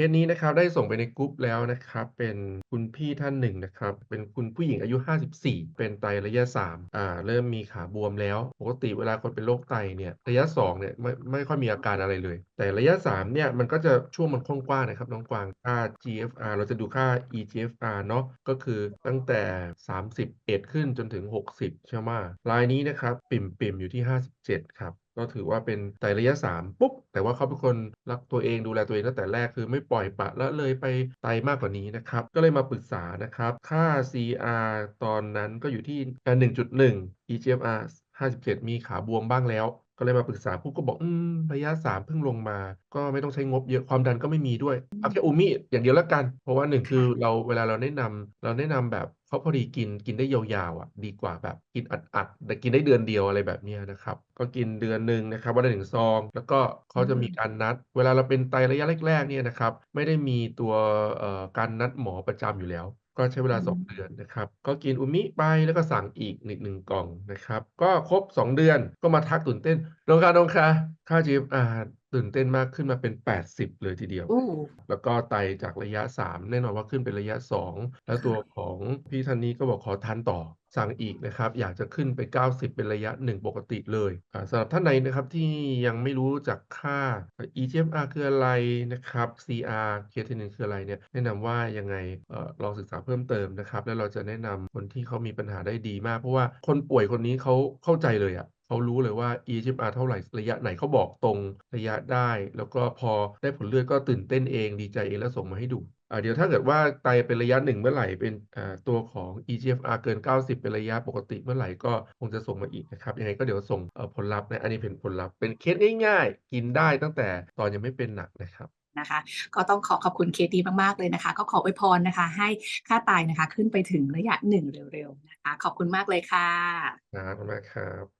คสนี้นะครับได้ส่งไปในกรุ๊ปแล้วนะครับ เป็นคุณพี่ท่านหนึ่งนะครับ เป็นคุณผู้หญิงอายุ 54 เป็นไตระยะ3อ่าเริ่มมีขาบวมแล้ว ปกติเวลาคนเป็นโรคไตเนี่ยระยะ2เนี่ยไม่ไม่ค่อยมีอาการอะไรเลย แต่ระยะ3เนี่ยมันก็จะช่วงมันกว้างๆนะครับน้องกวางค่า GFR เราจะดูค่า eGFR เนาะก็คือตั้งแต่ 31 ขึ้นจนถึง 60 ใช่ไหมรายนี้นะครับปิ่มปิ่มๆอยู่ที่ 57 ครับก็ถือว่าเป็นไตระยะ 3 ปุ๊บ แต่ว่าเขาเป็นคนรักตัวเองดูแลตัวเองตั้งแต่แรกคือไม่ปล่อยปะละเลยไปไตมากกว่านี้นะครับ ก็เลยมาปรึกษานะครับ ค่า CR ตอนนั้นก็อยู่ที่ 1.1 eGFR 57 มีขาบวมบ้างแล้ว ก็เลยมาปรึกษาปุ๊บก็บอก อืม ระยะ 3 เพิ่งลงมา ก็ไม่ต้องใช้งบเยอะ ความดันก็ไม่มีด้วย เอาแค่อูมิอย่างเดียวแล้วกัน เพราะว่า1คือค่ะเราเวลาเราแนะนำเราแนะนำแบบเขาพอดีกินกินได้ยาวๆอะดีกว่าแบบกินอัดๆแต่กินได้เดือนเดียวอะไรแบบเนี้ยนะครับ ก็กินเดือนหนึ่งนะครับวันละ1ซอง แล้วก็เขาอืจะมีมการนัด เวลาเราเป็นไตระยะแรกๆเนี่ยนะครับ ไม่ได้มีตัวเอ่อการนัดหมอประจำอยู่แล้ว ก็ใช้เวลา2มเดือนนะครับ ก็กินอุมิไปแล้วก็สั่งอีกหนึ่งกล่องนะครับ ก็ครบ2เดือนก็มาทักตื่นเต้นน้องคะน้องคะค่าจีบอ่า ตื่นเต้นมากขึ้นมาเป็น 80 เลยทีเดียวโอ้แล้วก็ไตจากระยะ 3 แน่นอนว่าขึ้นเป็นระยะ 2 แล้วตัวค่ะของพี่ท่านนี้ก็บอกขอทานต่อสั่งอีกนะครับ อยากจะขึ้นไป 90 เป็นระยะ 1 ปกติเลยอ่าสำหรับท่านใดนะครับที่ยังไม่รู้จักค่า eGFR คืออะไรนะครับ CR Creatinine คืออะไรเนี่ยแนะนำว่ายังไงเอ่อลองศึกษาเพิ่มเติมนะครับ แล้วเราจะแนะนำคนที่เขามีปัญหาได้ดีมาก เพราะว่าคนป่วยคนนี้เขาเข้าใจเลยอะ เขารู้เลยว่า eGFR เท่าไรระยะไหนเขาบอกตรงระยะได้ แล้วก็พอได้ผลเลือดก็ตื่นเต้นเองดีใจเองแล้วส่งมาให้ดูอ่าเดี๋ยวถ้าเกิดว่าไตเป็นระยะ1เมื่อไหร่เป็นอ่าตัวของ eGFR เกิน 90 เป็นระยะปกติเมื่อไหร่ก็คงจะส่งมาอีกนะครับยังไงก็เดี๋ยวส่งเอ่อผลลัพธ์นะอันนี้เป็นผลลัพธ์เป็นเคสง่าย ๆ กินได้ตั้งแต่ตอนยังไม่เป็นหนักนะครับนะคะก็ต้องขอขอบคุณเคสนี้มาก ๆ เลยนะคะ ก็ขออวยพรนะคะ ให้ค่าไตนะคะ ขึ้นไปถึงระยะ1เร็ว ๆ นะคะ ขอบคุณมากเลยค่ะครับขอบคุณมากครับ